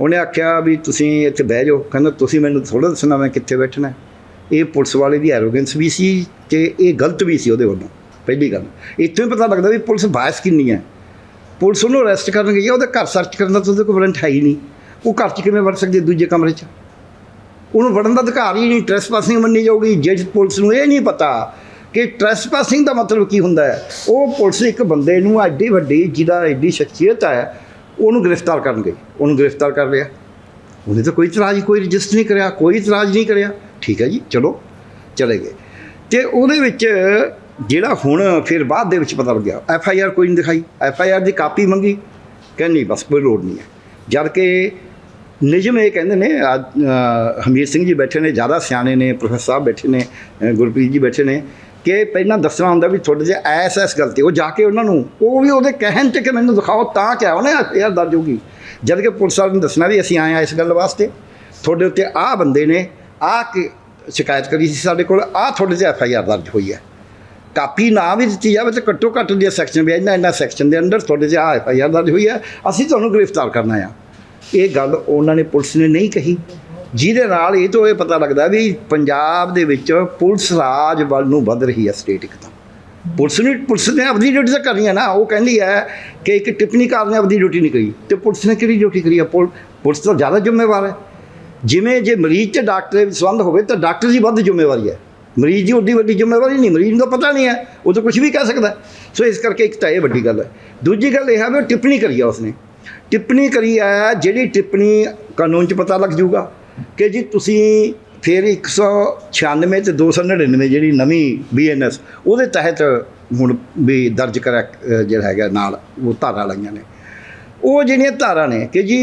ਉਹਨੇ ਆਖਿਆ ਵੀ ਤੁਸੀਂ ਇੱਥੇ ਬਹਿ ਜਾਓ। ਕਹਿੰਦਾ, ਤੁਸੀਂ ਮੈਨੂੰ ਥੋੜਾ ਦੱਸਣਾ, ਮੈਂ ਕਿੱਥੇ ਬੈਠਣਾ ਇਹ ਪੁਲਿਸ ਵਾਲੇ ਦੀ ਐਰੋਗੈਂਸ ਵੀ ਸੀ ਤੇ ਇਹ ਗਲਤ ਵੀ ਸੀ ਉਹਦੇ ਵੱਲੋਂ, ਪਹਿਲੀ ਗੱਲ। ਇੱਥੋਂ ਹੀ ਪਤਾ ਲੱਗਦਾ ਵੀ ਪੁਲਿਸ ਬਾਇਸ ਕਿੰਨੀ ਹੈ। ਪੁਲਿਸ ਉਹਨੂੰ ਅਰੈਸਟ ਕਰਨ ਗਈ ਹੈ, ਉਹਦੇ ਘਰ ਸਰਚ ਕਰਨ ਦਾ ਤਾਂ ਉਹਦੇ ਕੋਲ ਵਾਰੰਟ ਹੈ ਹੀ ਨਹੀਂ। ਉਹ ਘਰ 'ਚ ਕਿਵੇਂ ਵੜ ਸਕਦੀ ਦੂਜੇ ਕਮਰੇ 'ਚ? ਉਹਨੂੰ ਵੜਨ ਦਾ ਅਧਿਕਾਰ ਹੀ ਨਹੀਂ ਟ੍ਰੈਸਪਾਸਿੰਗ ਮੰਨੀ ਜਾਊਗੀ। ਜੇ ਪੁਲਿਸ ਨੂੰ ਇਹ ਨਹੀਂ ਪਤਾ ਕਿ ਟ੍ਰੈਸਪਾਸਿੰਗ ਦਾ ਮਤਲਬ ਕੀ ਹੁੰਦਾ ਹੈ। ਉਹ ਪੁਲਿਸ ਇੱਕ ਬੰਦੇ ਨੂੰ ਐਡੀ ਵੱਡੀ ਜਿਹਦਾ ਐਡੀ ਸ਼ਖਸੀਅਤ ਹੈ ਉਹਨੂੰ ਗ੍ਰਿਫਤਾਰ ਕਰਨ ਗਈ ਉਹਨੂੰ ਗ੍ਰਿਫਤਾਰ ਕਰ ਲਿਆ। ਉਹਨੇ ਤਾਂ ਕੋਈ ਇਤਰਾਜ਼ ਕੋਈ ਰਜਿਸਟਰ ਨਹੀਂ ਕਰਿਆ ਕੋਈ ਇਤਰਾਜ਼ ਨਹੀਂ ਕਰਿਆ। ਠੀਕ ਹੈ ਜੀ ਚਲੋ ਚਲੇ ਗਏ। ਤੇ ਉਹਦੇ ਵਿੱਚ ਜਿਹੜਾ ਹੁਣ ਫਿਰ ਬਾਅਦ ਦੇ ਵਿੱਚ ਪਤਾ ਲੱਗਿਆ ਐਫ ਆਈ ਆਰ ਕੋਈ ਨਹੀਂ ਦਿਖਾਈ। ਐਫ ਆਈ ਆਰ ਦੀ ਕਾਪੀ ਮੰਗੀ ਕਹਿੰਦੀ ਬਸ ਕੋਈ ਲੋੜ ਨਹੀਂ ਹੈ। ਜਦ ਕਿ ਨਿਯਮ ਇਹ ਕਹਿੰਦੇ ਨੇ ਅੱਜ, ਅ, ਹਮੀਰ ਸਿੰਘ ਜੀ ਬੈਠੇ ਨੇ ਜ਼ਿਆਦਾ ਸਿਆਣੇ ਨੇ ਪ੍ਰੋਫੈਸਰ ਸਾਹਿਬ ਬੈਠੇ ਨੇ ਗੁਰਪ੍ਰੀਤ ਜੀ ਬੈਠੇ ਨੇ। ਕਿ ਪਹਿਲਾਂ ਦੱਸਣਾ ਹੁੰਦਾ ਵੀ ਤੁਹਾਡੇ 'ਚ ਐਸ ਐਸ ਗਲਤੀ, ਉਹ ਜਾ ਕੇ ਉਹਨਾਂ ਨੂੰ, ਉਹ ਵੀ ਉਹਦੇ ਕਹਿਣ 'ਚ ਕਿ ਮੈਨੂੰ ਦਿਖਾਓ ਤਾਂ ਕਿਆ ਉਹਨੇ ਯਾਰ ਦਰਜ ਹੋਗੀ ਜਦ ਕਿ ਪੁਲਿਸ ਵਾਲੇ ਨੂੰ ਦੱਸਣਾ ਵੀ ਅਸੀਂ ਆਏ ਆ ਇਸ ਗੱਲ ਵਾਸਤੇ। ਤੁਹਾਡੇ ਉੱਤੇ ਆਹ ਬੰਦੇ ਨੇ ਆਹ ਕਿ ਸ਼ਿਕਾਇਤ ਕਰੀ ਸੀ ਸਾਡੇ ਕੋਲ ਆਹ ਤੁਹਾਡੇ 'ਚ ਐਫ ਆਈ ਆਰ ਦਰਜ ਹੋਈ ਹੈ। ਕਾਪੀ ਨਾ ਵੀ ਦਿੱਤੀ ਜਾਵੇ ਤੇ ਘੱਟੋ ਘੱਟ ਦੇ ਸੈਕਸ਼ਨ ਵੀ ਇੰਨਾ ਇਹਨਾਂ ਸੈਕਸ਼ਨ ਦੇ ਅੰਦਰ ਤੁਹਾਡੇ 'ਚ ਆਹ ਐਫ ਆਈ ਆਰ ਦਰਜ ਹੋਈ ਹੈ। ਅਸੀਂ ਤੁਹਾਨੂੰ ਗ੍ਰਿਫਤਾਰ ਕਰਨਾ ਆ। ਇਹ ਗੱਲ ਉਹਨਾਂ ਨੇ ਪੁਲਿਸ ਨੇ ਨਹੀਂ ਕਹੀ। ਜਿਹਦੇ ਨਾਲ ਇਹ ਤੋਂ ਇਹ ਪਤਾ ਲੱਗਦਾ ਵੀ ਪੰਜਾਬ ਦੇ ਵਿੱਚ ਪੁਲਿਸ ਰਾਜ ਵੱਲ ਨੂੰ ਵੱਧ ਰਹੀ ਹੈ ਸਟੇਟ ਇੱਕਦਮ ਪੁਲਿਸ ਨੇ ਪੁਲਿਸ ਨੇ ਆਪਣੀ ਡਿਊਟੀ ਤਾਂ ਕਰਨੀ ਹੈ ਨਾ। ਉਹ ਕਹਿੰਦੀ ਹੈ ਕਿ ਇੱਕ ਟਿੱਪਣੀਕਾਰ ਨੇ ਆਪਣੀ ਡਿਊਟੀ ਨਹੀਂ ਕਰੀ ਤੇ ਪੁਲਿਸ ਨੇ ਕਿਹੜੀ ਡਿਊਟੀ ਕਰੀ ਹੈ? ਪੁਲ- ਪੁਲਿਸ ਤਾਂ ਜ਼ਿਆਦਾ ਜ਼ਿੰਮੇਵਾਰ ਹੈ। ਜਿਵੇਂ ਜੇ ਮਰੀਜ਼ ਤੇ ਡਾਕਟਰ ਦੇ ਸੰਬੰਧ ਹੋਵੇ ਤਾਂ ਡਾਕਟਰ ਦੀ ਵੱਧ ਜ਼ਿੰਮੇਵਾਰੀ ਹੈ। ਮਰੀਜ਼ ਦੀ ਉੱਡੀ ਵੱਡੀ ਜ਼ਿੰਮੇਵਾਰੀ ਨਹੀਂ, ਮਰੀਜ਼ ਨੂੰ ਤਾਂ ਪਤਾ ਨਹੀਂ ਹੈ। ਉਹ ਤਾਂ ਕੁਝ ਵੀ ਕਹਿ ਸਕਦਾ। ਸੋ ਇਸ ਕਰਕੇ ਇੱਕ ਤਾਂ ਇਹ ਵੱਡੀ ਗੱਲ ਹੈ। ਦੂਜੀ ਗੱਲ ਇਹ ਹੈ ਵੀ ਉਹ ਟਿੱਪਣੀ ਕਰੀ ਆ ਉਸਨੇ। ਟਿੱਪਣੀ ਕਰੀ ਹੈ ਜਿਹੜੀ ਟਿੱਪਣੀ ਕਾਨੂੰਨ 'ਚ ਪਤਾ ਲੱਗ ਜਾਊਗਾ। ਕਿ ਜੀ ਤੁਸੀਂ ਫਿਰ 196 ਤੇ 299 ਜਿਹੜੀ ਨਵੀਂ ਬੀਐਨਐਸ ਉਹਦੇ ਤਹਿਤ ਹੁਣ ਵੀ ਦਰਜ ਕਰਿਆ ਜਿਹੜਾ ਹੈਗਾ ਨਾਲ, ਉਹ ਧਾਰਾ ਲਾਈਆਂ ਨੇ। ਉਹ ਜਿਹੜੀਆਂ ਧਾਰਾ ਨੇ ਕਿ ਜੀ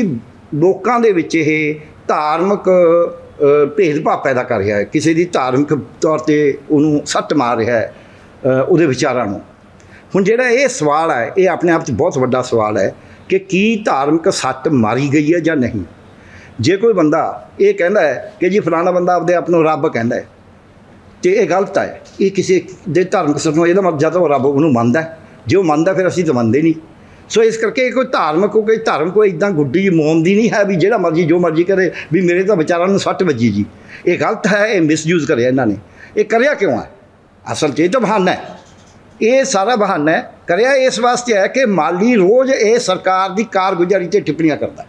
ਲੋਕਾਂ ਦੇ ਵਿੱਚ ਇਹ ਧਾਰਮਿਕ ਭੇਦਭਾਵ ਪੈਦਾ ਕਰ ਰਿਹਾ ਹੈ। ਕਿਸੇ ਦੀ ਧਾਰਮਿਕ ਤੌਰ ਤੇ ਉਹਨੂੰ ਸੱਟ ਮਾਰ ਰਿਹਾ ਹੈ ਉਹਦੇ ਵਿਚਾਰਾਂ ਨੂੰ। ਹੁਣ ਜਿਹੜਾ ਇਹ ਸਵਾਲ ਹੈ, ਇਹ ਆਪਣੇ ਆਪ 'ਚ ਬਹੁਤ ਵੱਡਾ ਸਵਾਲ ਹੈ ਕਿ ਕੀ ਧਾਰਮਿਕ ਸੱਟ ਮਾਰੀ ਗਈ ਹੈ ਜਾਂ ਨਹੀਂ? ਜੇ ਕੋਈ ਬੰਦਾ ਇਹ ਕਹਿੰਦਾ ਹੈ ਕਿ ਜੀ ਫਲਾਣਾ ਬੰਦਾ ਆਪਦੇ ਆਪ ਨੂੰ ਰੱਬ ਕਹਿੰਦਾ ਹੈ, ਤੇ ਇਹ ਗਲਤ ਹੈ। ਇਹ ਕਿਸੇ ਦੇ ਧਾਰਮਿਕ ਸੱਟ ਨੂੰ, ਇਹਦਾ ਮਤਲਬ ਜਾਂ ਤਾਂ ਉਹ ਰੱਬ ਉਹਨੂੰ ਮੰਨਦਾ ਹੈ। ਜੇ ਉਹ ਮੰਨਦਾ, ਫਿਰ ਅਸੀਂ ਤਾਂ ਮੰਨਦੇ ਨਹੀਂ। ਸੋ ਇਸ ਕਰਕੇ ਇਹ ਕੋਈ ਧਾਰਮਿਕ, ਕੋਈ ਧਰਮ, ਕੋਈ ਇਦਾਂ ਗੁੱਡੀ ਮੋਮ ਦੀ ਨਹੀਂ ਹੈ ਵੀ ਜਿਹੜਾ ਮਰਜ਼ੀ, ਜੋ ਮਰਜ਼ੀ ਕਰੇ, ਵੀ ਮੇਰੇ ਤਾਂ ਵਿਚਾਰਾਂ ਨੂੰ ਸੱਟ ਵੱਜੀ ਜੀ। ਇਹ ਗਲਤ ਹੈ, ਇਹ ਮਿਸਯੂਜ਼ ਕਰਿਆ ਇਹਨਾਂ ਨੇ। ਇਹ ਕਰਿਆ ਕਿਉਂ ਹੈ? ਅਸਲ 'ਚ ਇਹ ਤਾਂ ਬਹਾਨਾ ਹੈ। ਇਹ ਸਾਰਾ ਬਹਾਨਾ ਹੈ। ਕਰਿਆ ਇਸ ਵਾਸਤੇ ਹੈ ਕਿ ਮਾਲੀ ਰੋਜ਼ ਇਹ ਸਰਕਾਰ ਦੀ ਕਾਰਗੁਜ਼ਾਰੀ ਤੇ ਟਿੱਪਣੀਆਂ ਕਰਦਾ ਹੈ।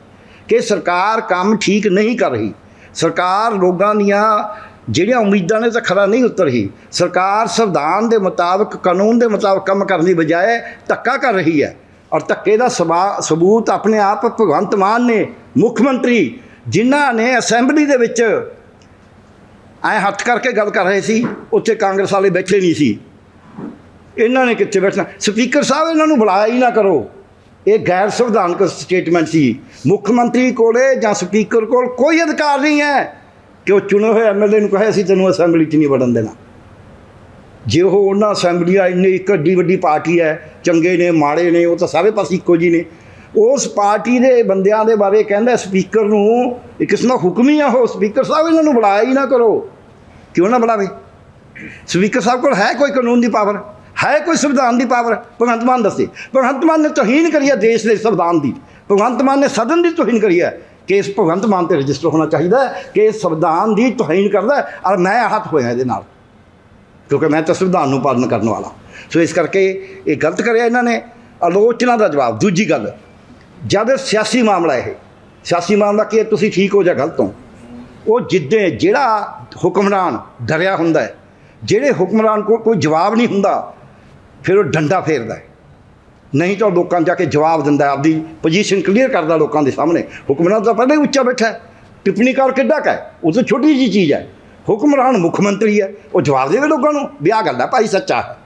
ਕਿ ਸਰਕਾਰ ਕੰਮ ਠੀਕ ਨਹੀਂ ਕਰ ਰਹੀ। ਸਰਕਾਰ ਲੋਕਾਂ ਦੀਆਂ ਜਿਹੜੀਆਂ ਉਮੀਦਾਂ ਨੇ ਤਾਂ ਖਰਾ ਨਹੀਂ ਉਤਰ ਰਹੀ। ਸਰਕਾਰ ਸੰਵਿਧਾਨ ਦੇ ਮੁਤਾਬਕ, ਕਾਨੂੰਨ ਦੇ ਮੁਤਾਬਕ ਕੰਮ ਕਰਨ ਦੀ ਬਜਾਏ ਧੱਕਾ ਕਰ ਰਹੀ ਹੈ। ਔਰ ਧੱਕੇ ਦਾ ਸਬਾ- ਸਬੂਤ ਆਪਣੇ ਆਪ ਭਗਵੰਤ ਮਾਨ ਨੇ, ਮੁੱਖ ਮੰਤਰੀ, ਜਿਨ੍ਹਾਂ ਨੇ ਅਸੈਂਬਲੀ ਦੇ ਵਿੱਚ ਐ ਹੱਥ ਕਰਕੇ ਗੱਲ ਕਰ ਰਹੇ ਸੀ, ਉੱਥੇ ਕਾਂਗਰਸ ਵਾਲੇ ਬੈਠੇ ਨਹੀਂ ਸੀ। ਇਹਨਾਂ ਨੇ ਕਿੱਥੇ ਬੈਠਣਾ? ਸਪੀਕਰ ਸਾਹਿਬ ਇਹਨਾਂ ਨੂੰ ਬੁਲਾਇਆ ਹੀ ਨਾ ਕਰੋ। ਇਹ ਗੈਰ ਸੰਵਿਧਾਨਕ ਸਟੇਟਮੈਂਟ ਸੀ। ਮੁੱਖ ਮੰਤਰੀ ਕੋਲੇ ਜਾਂ ਸਪੀਕਰ ਕੋਲ ਕੋਈ ਅਧਿਕਾਰ ਨਹੀਂ ਹੈ ਕਿ ਉਹ ਚੁਣੇ ਹੋਏ ਐਮਐਲਏ ਨੂੰ ਕਹੇ, ਅਸੀਂ ਤੈਨੂੰ ਅਸੈਂਬਲੀ 'ਚ ਨਹੀਂ ਵੜਨ ਦੇਣਾ। ਜੇ ਉਹ ਉਹਨਾਂ ਅਸੈਂਬਲੀ ਇੰਨੀ ਇੱਕ ਏਡੀ ਵੱਡੀ ਪਾਰਟੀ ਹੈ, ਚੰਗੇ ਨੇ, ਮਾੜੇ ਨੇ, ਉਹ ਤਾਂ ਸਾਰੇ ਪਾਸੇ ਇੱਕੋ ਜੀ ਨੇ। ਉਸ ਪਾਰਟੀ ਦੇ ਬੰਦਿਆਂ ਦੇ ਬਾਰੇ ਕਹਿੰਦਾ ਸਪੀਕਰ ਨੂੰ ਇਹ ਕਿਸਮ ਦਾ ਹੁਕਮ ਹੀ ਆ ਉਹ? ਸਪੀਕਰ ਸਾਹਿਬ ਇਹਨਾਂ ਨੂੰ ਬੁਲਾਇਆ ਹੀ ਨਾ ਕਰੋ। ਕਿਉਂ ਨਾ ਬੁਲਾਵੇ? ਸਪੀਕਰ ਸਾਹਿਬ ਕੋਲ ਹੈ ਕੋਈ ਕਾਨੂੰਨ ਦੀ ਪਾਵਰ ਹੈ ਕੋਈ ਸੰਵਿਧਾਨ ਦੀ ਪਾਵਰ? ਭਗਵੰਤ ਮਾਨ ਦੱਸੇ। ਭਗਵੰਤ ਮਾਨ ਨੇ ਤੋਹੀਨ ਕਰੀ ਹੈ ਦੇਸ਼ ਦੇ ਸੰਵਿਧਾਨ ਦੀ। ਭਗਵੰਤ ਮਾਨ ਨੇ ਸਦਨ ਦੀ ਤੋਹੀਨ ਕਰੀ ਹੈ ਕਿ ਇਸ ਭਗਵੰਤ ਮਾਨ ਤੇ ਰਜਿਸਟਰ ਹੋਣਾ ਚਾਹੀਦਾ ਹੈ, ਕਿ ਸੰਵਿਧਾਨ ਦੀ ਤੋਹੀਨ ਕਰਦਾ ਔਰ ਮੈਂ ਆਹਤ ਹੋਇਆ ਇਹਦੇ ਨਾਲ। ਕਿਉਂਕਿ ਮੈਂ ਤਾਂ ਸੰਵਿਧਾਨ ਨੂੰ ਪਾਲਣ ਕਰਨ ਵਾਲਾ। ਸੋ ਇਸ ਕਰਕੇ ਇਹ ਗਲਤ ਕਰਿਆ ਇਹਨਾਂ ਨੇ। ਆਲੋਚਨਾ ਦਾ ਜਵਾਬ। ਦੂਜੀ ਗੱਲ, ਜਦ ਸਿਆਸੀ ਮਾਮਲਾ ਇਹ, ਸਿਆਸੀ ਮਾਮਲਾ ਕਿ ਤੁਸੀਂ ਠੀਕ ਹੋ ਜਾਂ ਗਲਤ ਹੋ? ਉਹ ਜਿੱਦੇ ਜਿਹੜਾ ਹੁਕਮਰਾਨ ਡਰਿਆ ਹੁੰਦਾ ਹੈ, ਜਿਹੜੇ ਹੁਕਮਰਾਨ ਕੋਲ ਕੋਈ ਜਵਾਬ ਨਹੀਂ ਹੁੰਦਾ ਫਿਰ ਉਹ ਡੰਡਾ ਫੇਰਦਾ ਹੈ। ਨਹੀਂ ਤਾਂ ਉਹ ਲੋਕਾਂ ਨੂੰ ਜਾ ਕੇ ਜਵਾਬ ਦਿੰਦਾ ਆਪਦੀ ਪੋਜੀਸ਼ਨ ਕਲੀਅਰ ਕਰਦਾ ਲੋਕਾਂ ਦੇ ਸਾਹਮਣੇ। ਹੁਕਮਰਾਨ ਤਾਂ ਪਹਿਲਾਂ ਹੀ ਉੱਚਾ ਬੈਠਾ ਹੈ। ਟਿੱਪਣੀਕਾਰ ਕਿੱਡਾ ਕੁ ਹੈ? ਉਹ ਤਾਂ ਛੋਟੀ ਜੀ ਚੀਜ਼ ਹੈ। ਹੁਕਮਰਾਨ ਮੁੱਖ ਮੰਤਰੀ ਹੈ। ਉਹ ਜਵਾਬ ਦੇਵੇ ਲੋਕਾਂ ਨੂੰ ਵੀ ਆਹ ਗੱਲ ਹੈ ਭਾਈ ਸੱਚਾ। ਹੈ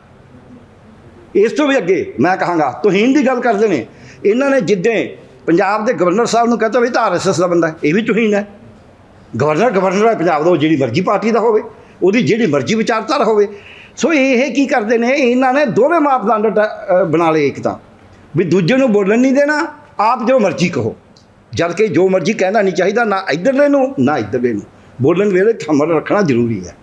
ਇਸ ਤੋਂ ਵੀ ਅੱਗੇ ਮੈਂ ਕਹਾਂਗਾ ਤੋਹੀਨ ਦੀ ਗੱਲ ਕਰਦੇ ਨੇ। ਇਹਨਾਂ ਨੇ ਜਿੱਦਾਂ ਪੰਜਾਬ ਦੇ ਗਵਰਨਰ ਸਾਹਿਬ ਨੂੰ ਕਹਤਾ ਵੀ ਤਾਂ ਆਰਐਸਐਸ ਦਾ ਬੰਦਾ ਇਹ ਵੀ ਤੋਹੀਨ ਹੈ ਗਵਰਨਰ ਗਵਰਨਰ ਹੈ ਪੰਜਾਬ ਦਾ, ਉਹ ਜਿਹੜੀ ਮਰਜ਼ੀ ਪਾਰਟੀ ਦਾ ਹੋਵੇ, ਉਹਦੀ ਜਿਹੜੀ ਮਰਜ਼ੀ ਵਿਚਾਰਧਾਰਾ ਹੋਵੇ। ਸੋ ਇਹ ਕੀ ਕਰਦੇ ਨੇ, ਇਹਨਾਂ ਨੇ ਦੋਵੇਂ ਮਾਪਦੰਡ ਟ- ਬਣਾ ਲਏ ਇੱਕ ਤਾਂ, ਵੀ ਦੂਜੇ ਨੂੰ ਬੋਲਣ ਨਹੀਂ ਦੇਣਾ, ਆਪ ਜੋ ਮਰਜ਼ੀ ਕਹੋ। ਜਦ ਕਿ ਜੋ ਮਰਜ਼ੀ ਕਹਿਣਾ ਨਹੀਂ ਚਾਹੀਦਾ, ਨਾ ਇੱਧਰਲੇ ਨੂੰ ਨਾ ਇੱਧਰਲੇ ਨੂੰ ਬੋਲਣ ਵੇਲੇ ਥੰਮਰ ਰੱਖਣਾ ਜ਼ਰੂਰੀ ਹੈ।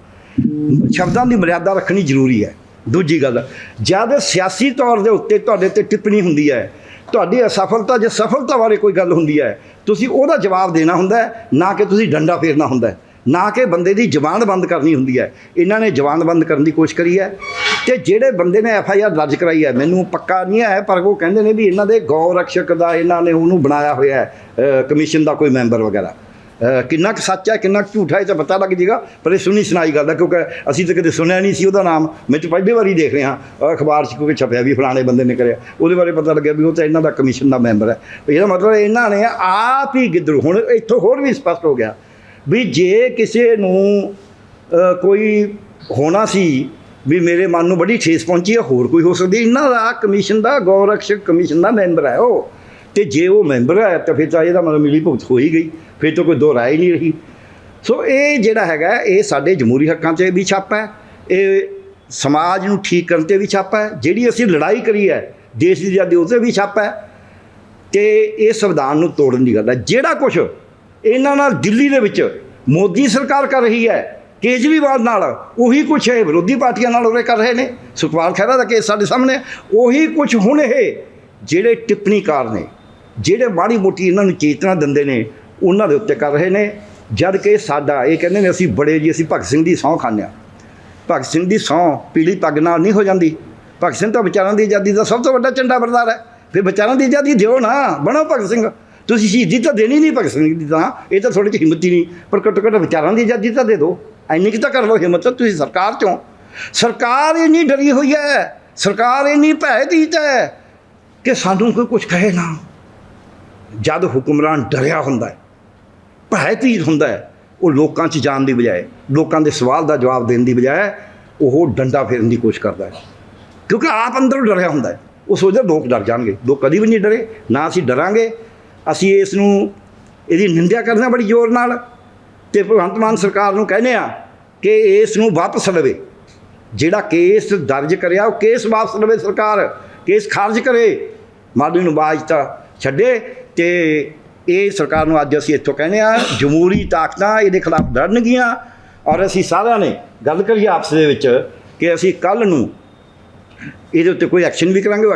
ਸ਼ਬਦਾਂ ਦੀ ਮਰਿਆਦਾ ਰੱਖਣੀ ਜ਼ਰੂਰੀ ਹੈ। ਦੂਜੀ ਗੱਲ, ਜਦ ਸਿਆਸੀ ਤੌਰ ਦੇ ਉੱਤੇ ਤੁਹਾਡੇ ਤੇ ਟਿੱਪਣੀ ਹੁੰਦੀ ਹੈ, ਤੁਹਾਡੀ ਅਸਫਲਤਾ ਜੇ ਸਫਲਤਾ ਬਾਰੇ ਕੋਈ ਗੱਲ ਹੁੰਦੀ ਹੈ, ਤੁਸੀਂ ਉਹਦਾ ਜਵਾਬ ਦੇਣਾ ਹੁੰਦਾ ਨਾ ਕਿ ਤੁਸੀਂ ਡੰਡਾ ਫੇਰਨਾ ਹੁੰਦਾ ਹੈ। ਨਾ ਕਿ ਬੰਦੇ ਦੀ ਜ਼ਬਾਨ ਬੰਦ ਕਰਨੀ ਹੁੰਦੀ ਹੈ। ਇਹਨਾਂ ਨੇ ਜ਼ਬਾਨ ਬੰਦ ਕਰਨ ਦੀ ਕੋਸ਼ਿਸ਼ ਕਰੀ ਹੈ। ਤੇ ਜਿਹੜੇ ਬੰਦੇ ਨੇ ਐਫ ਆਈ ਆਰ ਦਰਜ ਕਰਾਈ ਹੈ, ਮੈਨੂੰ ਪੱਕਾ ਨਹੀਂ ਹੈ, ਪਰ ਉਹ ਕਹਿੰਦੇ ਨੇ ਵੀ ਇਹਨਾਂ ਦੇ ਗੌ ਰਕਸ਼ਕ ਦਾ ਇਹਨਾਂ ਨੇ ਉਹਨੂੰ ਬਣਾਇਆ ਹੋਇਆ ਹੈ ਕਮਿਸ਼ਨ ਦਾ ਕੋਈ ਮੈਂਬਰ ਵਗੈਰਾ। ਕਿੰਨਾ ਕੁ ਸੱਚ ਹੈ, ਕਿੰਨਾ ਕੁ ਝੂਠ ਹੈ, ਇਹ ਤਾਂ ਪਤਾ ਲੱਗ ਜੇਗਾ, ਪਰ ਇਹ ਸੁਣੀ ਸੁਣਾਈ ਗੱਲ ਹੈ, ਕਿਉਂਕਿ ਅਸੀਂ ਤਾਂ ਕਦੇ ਸੁਣਿਆ ਨਹੀਂ ਸੀ ਉਹਦਾ ਨਾਮ। ਮੈਂ ਤਾਂ ਪਹਿਲੀ ਵਾਰੀ ਦੇਖ ਰਿਹਾ, ਅਖਬਾਰ 'ਚ ਕਿਉਂਕਿ ਛਪਿਆ ਵੀ ਫਲਾਣੇ ਬੰਦੇ ਨੇ ਕਰਿਆ। ਉਹਦੇ ਬਾਰੇ ਪਤਾ ਲੱਗਿਆ ਵੀ ਉਹ ਤਾਂ ਇਹਨਾਂ ਦਾ ਕਮਿਸ਼ਨ ਦਾ ਮੈਂਬਰ ਹੈ। ਇਹਦਾ ਮਤਲਬ ਇਹਨਾਂ ਨੇ ਆਪ ਹੀ ਗਿੱਦੜ ਹੁਣ ਇੱਥੋਂ ਹੋਰ ਵੀ ਸਪਸ਼ਟ ਹੋ ਗਿਆ ਵੀ ਜੇ ਕਿਸੇ ਨੂੰ ਕੋਈ ਹੋਣਾ ਸੀ ਵੀ ਮੇਰੇ ਮਨ ਨੂੰ ਬੜੀ ਠੇਸ ਪਹੁੰਚੀ ਹੈ, ਹੋਰ ਕੋਈ ਹੋ ਸਕਦੀ ਇਹਨਾਂ ਦਾ ਕਮਿਸ਼ਨ ਦਾ ਗੌਰਕਸ਼ਕ ਕਮਿਸ਼ਨ ਦਾ ਮੈਂਬਰ ਹੈ ਉਹ। ਤੇ ਜੇ ਉਹ ਮੈਂਬਰ ਹੈ, ਤਾਂ ਫਿਰ ਤਾਂ ਇਹਦਾ ਮਤਲਬ ਮਿਲੀ ਭੁਗਤ ਹੋ ਹੀ ਗਈ। ਫਿਰ ਤਾਂ ਕੋਈ ਦੋ ਰਾਏ ਨਹੀਂ ਰਹੀ। ਸੋ ਇਹ ਜਿਹੜਾ ਹੈਗਾ, ਇਹ ਸਾਡੇ ਜਮਹੂਰੀ ਹੱਕਾਂ 'ਤੇ ਵੀ ਛਾਪ ਹੈ। ਇਹ ਸਮਾਜ ਨੂੰ ਠੀਕ ਕਰਨ ਤੇ ਵੀ ਛਾਪ ਹੈ। ਜਿਹੜੀ ਅਸੀਂ ਲੜਾਈ ਕਰੀ ਹੈ, ਦੇਸ਼ ਦੀ ਆਜ਼ਾਦੀ ਉਸ ਤੇ ਵੀ ਛਾਪ ਹੈ। ਤੇ ਇਹ ਸੰਵਿਧਾਨ ਨੂੰ ਤੋੜਨ ਦੀ ਗੱਲ ਹੈ। ਜਿਹੜਾ ਕੁਝ ਇਹਨਾਂ ਨਾਲ ਦਿੱਲੀ ਦੇ ਵਿੱਚ ਮੋਦੀ ਸਰਕਾਰ ਕਰ ਰਹੀ ਹੈ, ਕੇਜਰੀਵਾਲ ਨਾਲ ਉਹੀ ਕੁਛ ਇਹ ਵਿਰੋਧੀ ਪਾਰਟੀਆਂ ਨਾਲ ਉਹਰੇ ਕਰ ਰਹੇ ਨੇ, ਸੁਖਪਾਲ ਖਹਿਰਾ ਦਾ ਕੇਸ ਸਾਡੇ ਸਾਹਮਣੇ ਉਹੀ ਕੁਛ ਹੁਣ ਇਹ ਜਿਹੜੇ ਟਿੱਪਣੀਕਾਰ ਨੇ, ਜਿਹੜੇ ਮਾੜੀ ਮੋਟੀ ਇਹਨਾਂ ਨੂੰ ਚੇਤਨਾ ਦਿੰਦੇ ਨੇ, ਉਹਨਾਂ ਦੇ ਉੱਤੇ ਕਰ ਰਹੇ ਨੇ, ਜਦ ਕਿ ਸਾਡਾ ਇਹ ਕਹਿੰਦੇ ਨੇ ਅਸੀਂ ਬੜੇ ਜੀ, ਅਸੀਂ ਭਗਤ ਸਿੰਘ ਦੀ ਸਹੁੰ ਖਾਂਦੇ ਹਾਂ। ਭਗਤ ਸਿੰਘ ਦੀ ਸਹੁੰ ਪੀਲੀ ਪੱਗ ਨਾਲ ਨਹੀਂ ਹੋ ਜਾਂਦੀ। ਭਗਤ ਸਿੰਘ ਤਾਂ ਵਿਚਾਰਾਂ ਦੀ ਆਜ਼ਾਦੀ ਦਾ ਸਭ ਤੋਂ ਵੱਡਾ ਝੰਡਾ ਬਰਦਾਰ ਹੈ। ਫਿਰ ਵਿਚਾਰਾਂ ਦੀ ਆਜ਼ਾਦੀ ਦਿਓ ਨਾ, ਬਣੋ ਭਗਤ ਸਿੰਘ। ਤੁਸੀਂ ਸ਼ਹੀਦੀ ਤਾਂ ਦੇਣੀ ਨਹੀਂ ਭਗਤ ਸਿੰਘ ਦੀ ਤਾਂ, ਇਹ ਤਾਂ ਤੁਹਾਡੇ 'ਚ ਹਿੰਮਤ ਹੀ ਨਹੀਂ। ਪਰ ਘੱਟੋ ਘੱਟ ਵਿਚਾਰਾਂ ਦੀ ਆਜ਼ਾਦੀ ਤਾਂ ਦੇ ਦਿਓ। ਇੰਨੀ ਕਿ ਤਾਂ ਕਰ ਲਓ ਹਿੰਮਤ, ਤੁਸੀਂ ਸਰਕਾਰ ਚੋਂ। ਸਰਕਾਰ ਇੰਨੀ ਡਰੀ ਹੋਈ ਹੈ, ਸਰਕਾਰ ਇੰਨੀ ਭੈਦੀਤ ਹੈ ਕਿ ਸਾਨੂੰ ਕੋਈ ਕੁਝ ਕਹੇ ਨਾ। ਜਦ ਹੁਕਮਰਾਨ ਡਰਿਆ ਹੁੰਦਾ ਹੈ ਭੈਭੀਤ ਹੁੰਦਾ ਹੈ, ਉਹ ਲੋਕਾਂ 'ਚ ਜਾਣ ਦੀ ਬਜਾਏ, ਲੋਕਾਂ ਦੇ ਸਵਾਲ ਦਾ ਜਵਾਬ ਦੇਣ ਦੀ ਬਜਾਏ, ਉਹ ਡੰਡਾ ਫੇਰਨ ਦੀ ਕੋਸ਼ਿਸ਼ ਕਰਦਾ ਹੈ। ਕਿਉਂਕਿ ਆਪ ਅੰਦਰੋਂ ਡਰਿਆ ਹੁੰਦਾ ਹੈ। ਉਹ ਸੋਚਦਾ ਲੋਕ ਡਰ ਜਾਣਗੇ। ਲੋਕ ਕਦੀ ਵੀ ਨਹੀਂ ਡਰੇ, ਨਾ ਅਸੀਂ ਡਰਾਂਗੇ। ਅਸੀਂ ਇਸ ਨੂੰ ਇਹਦੀ ਨਿੰਦਿਆ ਕਰਦੇ ਹਾਂ ਬੜੀ ਜ਼ੋਰ ਨਾਲ ਤੇ ਭਗਵੰਤ ਮਾਨ ਸਰਕਾਰ ਨੂੰ ਕਹਿੰਦੇ ਆ ਕਿ ਇਸ ਨੂੰ ਵਾਪਸ ਲਵੇ। ਜਿਹੜਾ ਕੇਸ ਦਰਜ ਕਰਿਆ, ਉਹ ਕੇਸ ਵਾਪਸ ਲਵੇ ਸਰਕਾਰ, ਕੇਸ ਖਾਰਜ ਕਰੇ। ਮਾਲੀ ਨੂੰ ਬਾਜ ਤਾਂ ਛੱਡੇ ਤੇ ਇਹ ਸਰਕਾਰ ਨੂੰ ਅੱਜ ਅਸੀਂ ਇੱਥੋਂ ਕਹਿੰਦੇ ਆ ਜਮਹੂਰੀ ਤਾਕਤਾਂ ਇਹਦੇ ਖਿਲਾਫ ਲੜਨਗੀਆਂ ਔਰ ਅਸੀਂ ਸਾਰਿਆਂ ਨੇ ਗੱਲ ਕਰੀਏ ਆਪਸ ਦੇ ਵਿੱਚ ਕਿ ਅਸੀਂ ਕੱਲ ਨੂੰ ਇਹਦੇ ਉੱਤੇ ਕੋਈ ਐਕਸ਼ਨ ਵੀ ਕਰਾਂਗੇ